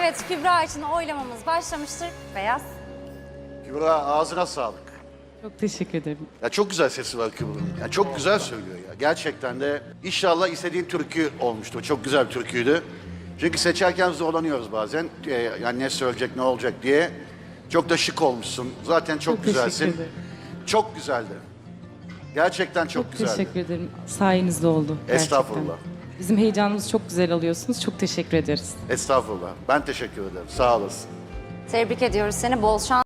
Evet Kübra için oylamamız başlamıştır. Beyaz. Kübra ağzına sağlık. Çok teşekkür ederim. Ya çok güzel sesi var Kübra'nın. Ya çok güzel söylüyor ya. Gerçekten de inşallah istediğin türkü olmuştu. Çok güzel bir türküydü. Çünkü seçerken zorlanıyoruz bazen. Ee, yani ne söyleyecek, ne olacak diye. Çok da şık olmuşsun. Zaten çok, Çok güzelsin. teşekkür ederim. Çok güzeldi. Gerçekten çok, Çok güzeldi. teşekkür ederim. Sayenizde oldu. gerçekten. Estağfurullah. Bizim heyecanımızı çok güzel alıyorsunuz. Çok teşekkür ederiz. Estağfurullah. Ben teşekkür ederim. Sağ olasın. Tebrik ediyoruz seni. Bol şans.